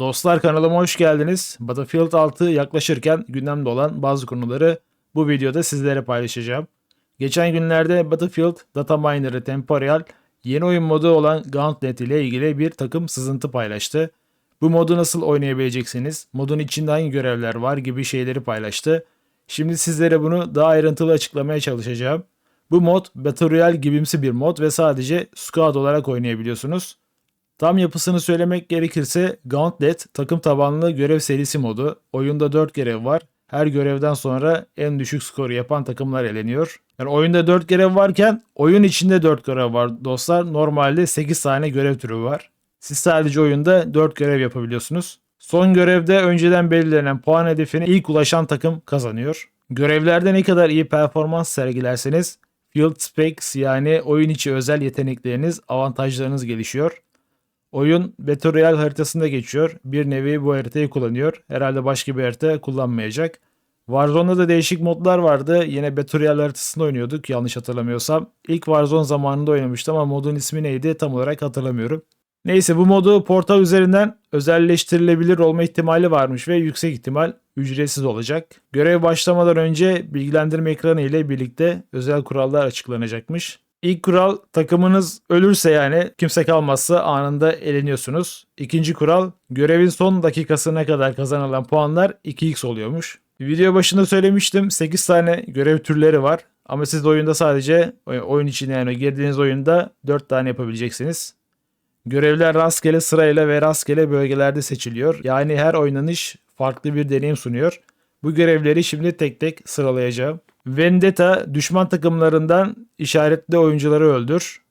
Dostlar kanalıma hoş geldiniz. Battlefield 6 yaklaşırken gündemde olan bazı konuları bu videoda sizlere paylaşacağım. Geçen günlerde Battlefield Data Miner'ı Temporal yeni oyun modu olan Gauntlet ile ilgili bir takım sızıntı paylaştı. Bu modu nasıl oynayabileceksiniz, modun içinde hangi görevler var gibi şeyleri paylaştı. Şimdi sizlere bunu daha ayrıntılı açıklamaya çalışacağım. Bu mod Battle Royale gibimsi bir mod ve sadece squad olarak oynayabiliyorsunuz. Tam yapısını söylemek gerekirse Gauntlet takım tabanlı görev serisi modu. Oyunda 4 görev var. Her görevden sonra en düşük skoru yapan takımlar eleniyor. Yani oyunda 4 görev varken oyun içinde 4 görev var dostlar. Normalde 8 tane görev türü var. Siz sadece oyunda 4 görev yapabiliyorsunuz. Son görevde önceden belirlenen puan hedefine ilk ulaşan takım kazanıyor. Görevlerde ne kadar iyi performans sergilerseniz Field Specs yani oyun içi özel yetenekleriniz, avantajlarınız gelişiyor. Oyun Battle Royale haritasında geçiyor. Bir nevi bu haritayı kullanıyor. Herhalde başka bir harita kullanmayacak. Warzone'da da değişik modlar vardı. Yine Battle Royale haritasında oynuyorduk yanlış hatırlamıyorsam. İlk Warzone zamanında oynamıştım ama modun ismi neydi tam olarak hatırlamıyorum. Neyse bu modu portal üzerinden özelleştirilebilir olma ihtimali varmış ve yüksek ihtimal ücretsiz olacak. Görev başlamadan önce bilgilendirme ekranı ile birlikte özel kurallar açıklanacakmış. İlk kural takımınız ölürse yani kimse kalmazsa anında eleniyorsunuz. İkinci kural görevin son dakikasına kadar kazanılan puanlar 2x oluyormuş. Video başında söylemiştim 8 tane görev türleri var. Ama siz de oyunda sadece oyun içinde yani girdiğiniz oyunda 4 tane yapabileceksiniz. Görevler rastgele sırayla ve rastgele bölgelerde seçiliyor. Yani her oynanış farklı bir deneyim sunuyor. Bu görevleri şimdi tek tek sıralayacağım. Vendetta düşman takımlarından işaretli oyuncuları öldür.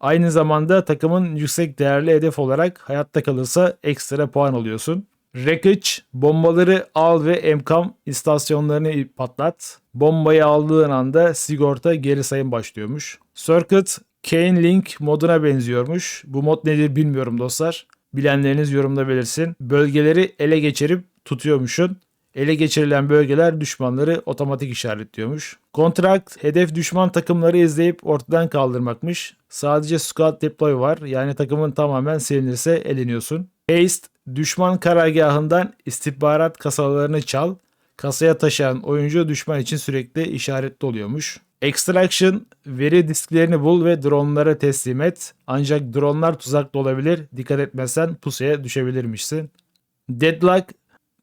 Aynı zamanda takımın yüksek değerli hedef olarak hayatta kalırsa ekstra puan alıyorsun. Wreckage bombaları al ve emkam istasyonlarını patlat. Bombayı aldığın anda sigorta geri sayım başlıyormuş. Circuit Kane Link moduna benziyormuş. Bu mod nedir bilmiyorum dostlar. Bilenleriniz yorumda belirsin. Bölgeleri ele geçirip tutuyormuşsun. Ele geçirilen bölgeler düşmanları otomatik işaretliyormuş. Kontrakt hedef düşman takımları izleyip ortadan kaldırmakmış. Sadece squad deploy var. Yani takımın tamamen silinirse eleniyorsun. Haste düşman karargahından istihbarat kasalarını çal. Kasaya taşıyan oyuncu düşman için sürekli işaretli oluyormuş. Extraction veri disklerini bul ve dronlara teslim et. Ancak dronlar tuzaklı olabilir. Dikkat etmezsen pusuya düşebilirmişsin. Deadlock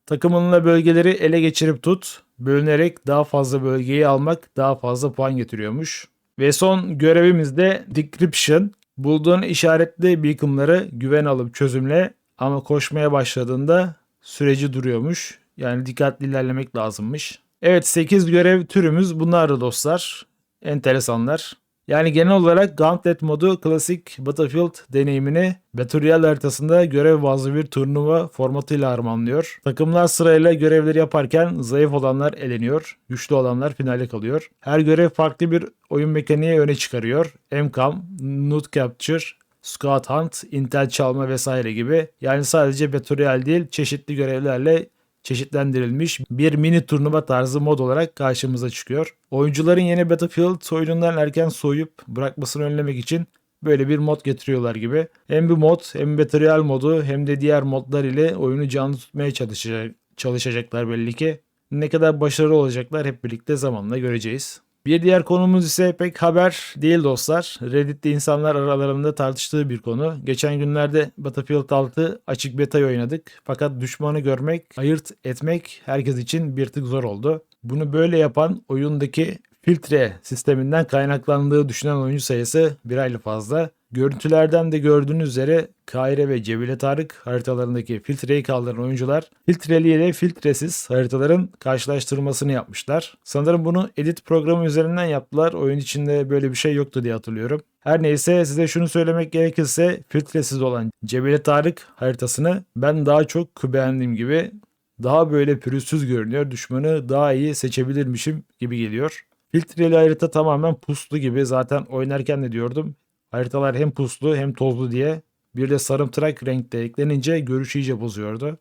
takımınla bölgeleri ele geçirip tut. Bölünerek daha fazla bölgeyi almak daha fazla puan getiriyormuş. Ve son görevimiz de Decryption. Bulduğun işaretli beaconları güven alıp çözümle ama koşmaya başladığında süreci duruyormuş. Yani dikkatli ilerlemek lazımmış. Evet 8 görev türümüz bunlardı dostlar. Enteresanlar. Yani genel olarak Gauntlet modu klasik Battlefield deneyimini Battle Royale haritasında görev bazlı bir turnuva formatıyla harmanlıyor. Takımlar sırayla görevleri yaparken zayıf olanlar eleniyor, güçlü olanlar finale kalıyor. Her görev farklı bir oyun mekaniği öne çıkarıyor. MCAM, Nut Capture, Scout Hunt, Intel çalma vesaire gibi. Yani sadece Battle Royale değil çeşitli görevlerle çeşitlendirilmiş bir mini turnuva tarzı mod olarak karşımıza çıkıyor. Oyuncuların yeni Battlefield oyunundan erken soyup bırakmasını önlemek için böyle bir mod getiriyorlar gibi. Hem bu mod hem Battle modu hem de diğer modlar ile oyunu canlı tutmaya çalışacak, çalışacaklar belli ki. Ne kadar başarılı olacaklar hep birlikte zamanla göreceğiz. Bir diğer konumuz ise pek haber değil dostlar. Reddit'te insanlar aralarında tartıştığı bir konu. Geçen günlerde Battlefield 6 açık beta'yı oynadık. Fakat düşmanı görmek, ayırt etmek herkes için bir tık zor oldu. Bunu böyle yapan oyundaki filtre sisteminden kaynaklandığı düşünen oyuncu sayısı bir aylı fazla. Görüntülerden de gördüğünüz üzere Kaire ve Cebile Tarık haritalarındaki filtreyi kaldıran oyuncular filtreli ile filtresiz haritaların karşılaştırmasını yapmışlar. Sanırım bunu edit programı üzerinden yaptılar. Oyun içinde böyle bir şey yoktu diye hatırlıyorum. Her neyse size şunu söylemek gerekirse filtresiz olan Cebile Tarık haritasını ben daha çok beğendiğim gibi daha böyle pürüzsüz görünüyor. Düşmanı daha iyi seçebilirmişim gibi geliyor. Filtreli harita tamamen puslu gibi zaten oynarken de diyordum. Haritalar hem puslu hem tozlu diye. Bir de sarımtırak renkte eklenince görüş iyice bozuyordu.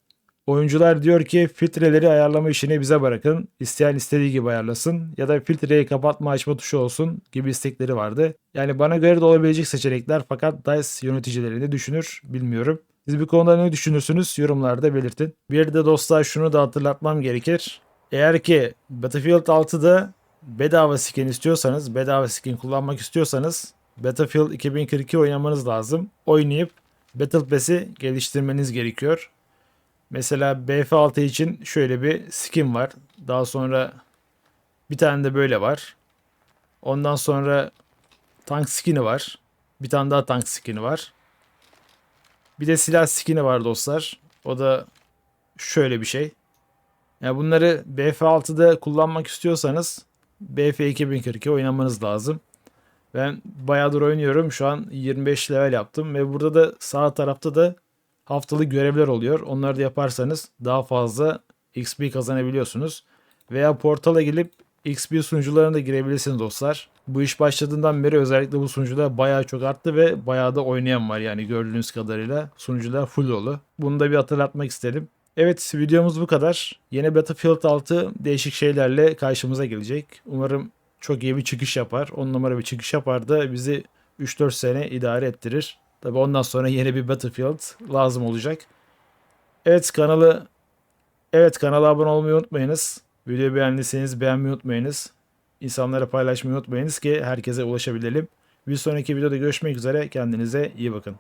Oyuncular diyor ki filtreleri ayarlama işini bize bırakın. İsteyen istediği gibi ayarlasın ya da filtreyi kapatma açma tuşu olsun gibi istekleri vardı. Yani bana göre de olabilecek seçenekler fakat DICE yöneticileri ne düşünür bilmiyorum. Siz bir konuda ne düşünürsünüz yorumlarda belirtin. Bir de dostlar şunu da hatırlatmam gerekir. Eğer ki Battlefield 6'da bedava skin istiyorsanız, bedava skin kullanmak istiyorsanız Battlefield 2042 oynamanız lazım. Oynayıp Battle Pass'i geliştirmeniz gerekiyor. Mesela BF6 için şöyle bir skin var. Daha sonra bir tane de böyle var. Ondan sonra tank skin'i var. Bir tane daha tank skin'i var. Bir de silah skin'i var dostlar. O da şöyle bir şey. Yani bunları BF6'da kullanmak istiyorsanız BF 2042 oynamanız lazım. Ben bayağıdır oynuyorum. Şu an 25 level yaptım ve burada da sağ tarafta da haftalık görevler oluyor. Onları da yaparsanız daha fazla XP kazanabiliyorsunuz. Veya portala gelip XP sunucularına da girebilirsiniz dostlar. Bu iş başladığından beri özellikle bu sunucular bayağı çok arttı ve bayağı da oynayan var yani gördüğünüz kadarıyla. Sunucular full dolu. Bunu da bir hatırlatmak istedim. Evet videomuz bu kadar. Yeni Battlefield 6 değişik şeylerle karşımıza gelecek. Umarım çok iyi bir çıkış yapar. 10 numara bir çıkış yapar da bizi 3-4 sene idare ettirir. Tabi ondan sonra yeni bir Battlefield lazım olacak. Evet kanalı Evet kanala abone olmayı unutmayınız. Videoyu beğendiyseniz beğenmeyi unutmayınız. İnsanlara paylaşmayı unutmayınız ki herkese ulaşabilelim. Bir sonraki videoda görüşmek üzere. Kendinize iyi bakın.